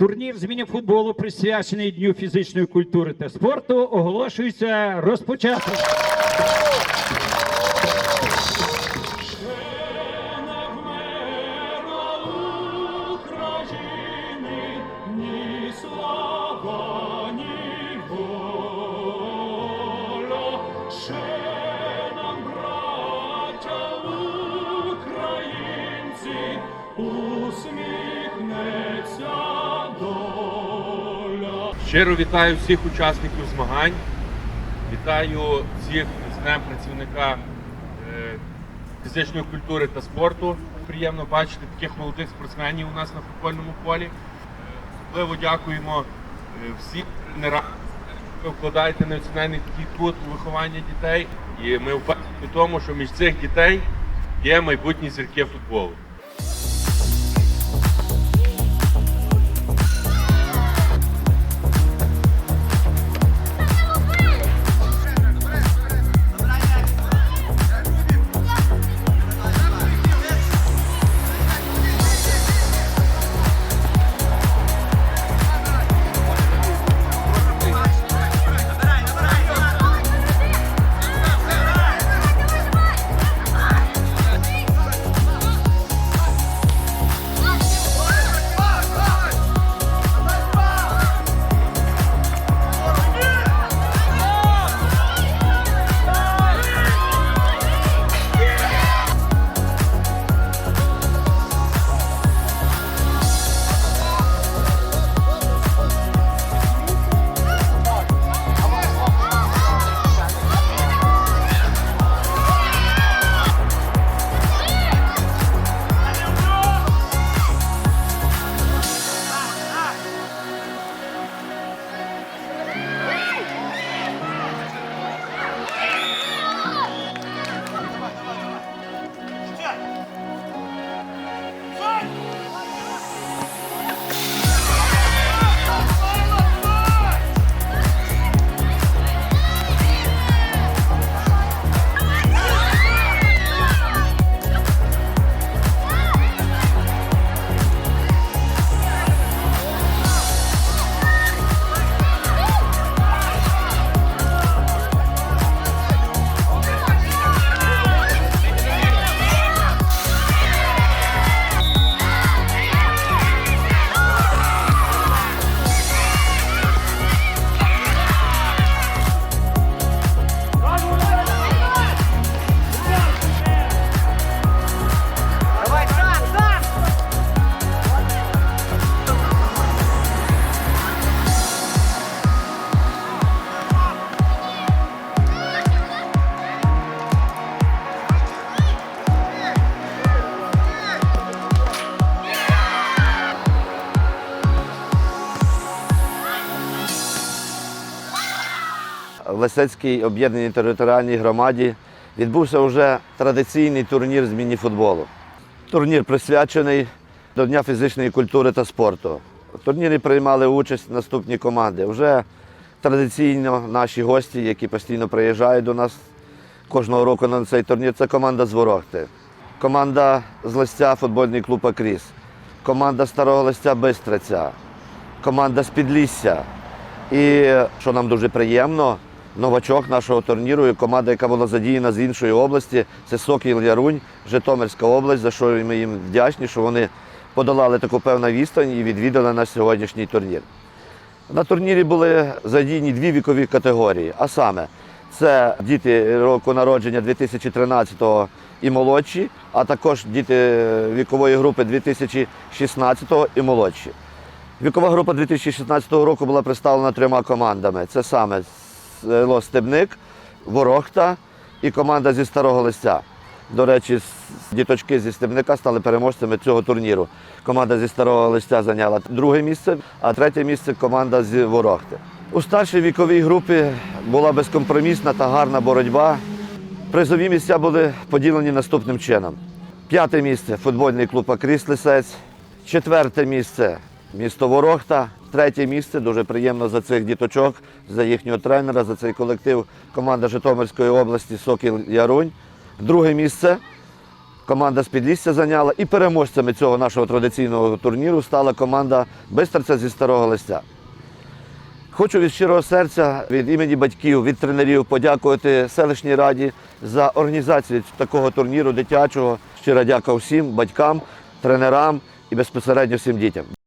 Турнір з міні-футболу, присвячений Дню фізичної культури та спорту, оголошується розпочатим. Щиро вітаю всіх учасників змагань. Вітаю всіх з Днем працівника е, фізичної культури та спорту. Приємно бачити таких молодих спортсменів у нас на футбольному полі. Е, Особливо дякуємо е, всім тренерам. Ви вкладаєте національний труд у виховання дітей. І ми впевнені в тому, що між цих дітей є майбутні зірки футболу. Лисецькій об'єднаній територіальній громаді відбувся вже традиційний турнір з міні-футболу. Турнір присвячений до Дня фізичної культури та спорту. В турнірі приймали участь наступні команди. Вже традиційно наші гості, які постійно приїжджають до нас кожного року на цей турнір, це команда з Ворохти, команда з Листя, футбольний клуб Акріс, команда Старого Листя Бистриця, команда з Підлісся. І що нам дуже приємно, новачок нашого турніру і команда, яка була задіяна з іншої області, це Сокіл Ярунь, Житомирська область, за що ми їм вдячні, що вони подолали таку певну відстань і відвідали наш сьогоднішній турнір. На турнірі були задіяні дві вікові категорії, а саме це діти року народження 2013-го і молодші, а також діти вікової групи 2016-го і молодші. Вікова група 2016 року була представлена трьома командами. Це саме село Стебник, Ворохта і команда зі Старого Листя. До речі, діточки зі Стебника стали переможцями цього турніру. Команда зі Старого Листя зайняла друге місце, а третє місце команда з Ворохти. У старшій віковій групі була безкомпромісна та гарна боротьба. Призові місця були поділені наступним чином. П'яте місце футбольний клуб Акріс Лисець. Четверте місце місто Ворохта. Третє місце дуже приємно за цих діточок, за їхнього тренера, за цей колектив команда Житомирської області Сокіл Ярунь. Друге місце команда з Підлісся зайняла. І переможцями цього нашого традиційного турніру стала команда Бистриця зі Старого Листя. Хочу від щирого серця, від імені батьків, від тренерів подякувати селищній раді за організацію такого турніру дитячого. Щира дяка всім батькам, тренерам і безпосередньо всім дітям.